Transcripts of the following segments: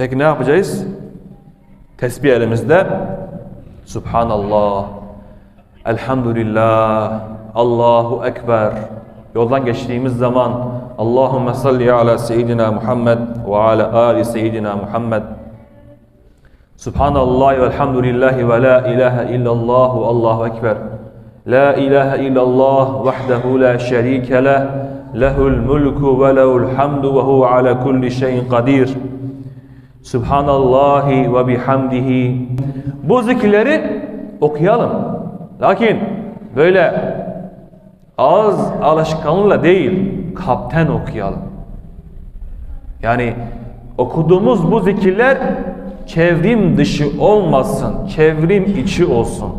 Peki ne yapacağız? Tesbih elimizde. Subhanallah. Elhamdülillah. Allahu Ekber. Yoldan geçtiğimiz zaman Allahümme salli ala seyyidina Muhammed ve ala ali seyyidina Muhammed. Subhanallah ve elhamdülillahi ve la ilahe illallah ve Allahu Ekber. La ilahe illallah vahdehu la şerike leh. Lehul mulku ve lehul hamdu ve huve ala kulli şeyin kadir. Subhanallahi ve bihamdihi. Bu zikirleri okuyalım. Lakin böyle ağız alışkanlığıyla değil, kalpten okuyalım. Yani okuduğumuz bu zikirler çevrim dışı olmasın, çevrim içi olsun.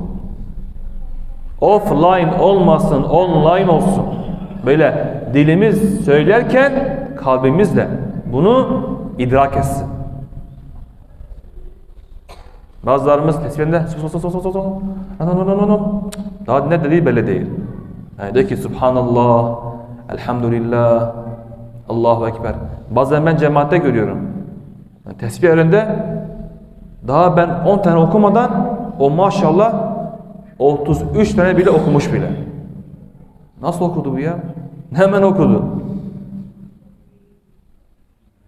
Offline olmasın, online olsun. Böyle dilimiz söylerken kalbimiz de bunu idrak etsin. Bazılarımız tesbihinde sus sus sus sus sus daha ne dediği belli değil. Yani de ki Subhanallah, Elhamdülillah, Allahu Ekber. Bazen ben cemaatte görüyorum. Yani tesbih elinde daha ben 10 tane okumadan o maşallah 33 tane bile okumuş bile. Nasıl okudu bu ya? Hemen okudu.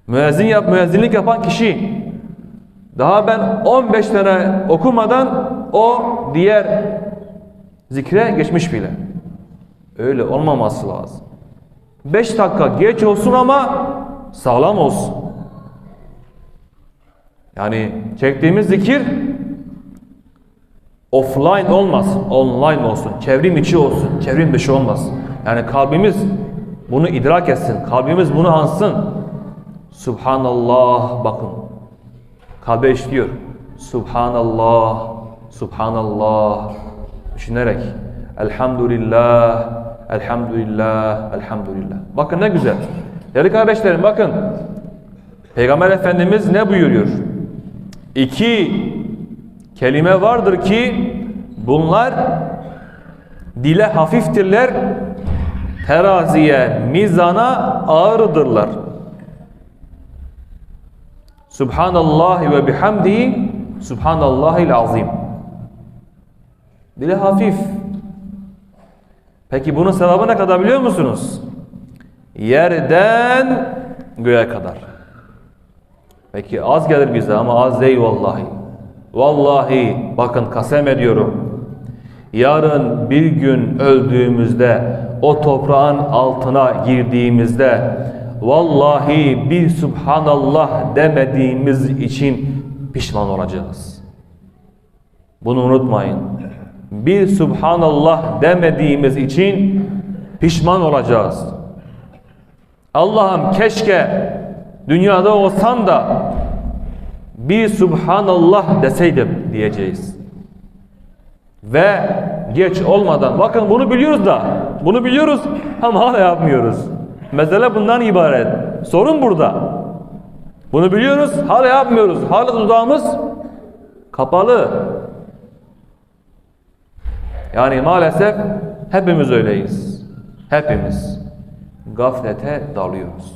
Müezzin yap, müezzinlik yapan kişi daha ben 15 tane okumadan o diğer zikre geçmiş bile. Öyle olmaması lazım. 5 dakika geç olsun ama sağlam olsun. Yani çektiğimiz zikir offline olmasın, online olsun, çevrim içi olsun, çevrim dışı olmasın. Yani kalbimiz bunu idrak etsin, kalbimiz bunu ansın. Subhanallah bakın. Kalbe işliyor. Subhanallah, Subhanallah. Düşünerek. Elhamdülillah, Elhamdülillah, Elhamdülillah. Bakın ne güzel. Değerli kardeşlerim bakın. Peygamber Efendimiz ne buyuruyor? İki kelime vardır ki bunlar dile hafiftirler, teraziye, mizana ağırdırlar. Subhanallah ve bihamdihi Subhanallahil azim. Dili hafif. Peki bunun sevabı ne kadar biliyor musunuz? Yerden göğe kadar. Peki az gelir bize ama az değil vallahi. Vallahi bakın kasem ediyorum. Yarın bir gün öldüğümüzde o toprağın altına girdiğimizde vallahi bir subhanallah demediğimiz için pişman olacağız. Bunu unutmayın. Bir subhanallah demediğimiz için pişman olacağız. Allah'ım keşke dünyada olsan da bir subhanallah deseydim diyeceğiz. Ve geç olmadan bakın bunu biliyoruz da bunu biliyoruz ama hala yapmıyoruz. Mesele bundan ibaret. Sorun burada. Bunu biliyoruz, hala yapmıyoruz. Hala dudağımız kapalı. Yani maalesef hepimiz öyleyiz. Hepimiz gaflete dalıyoruz.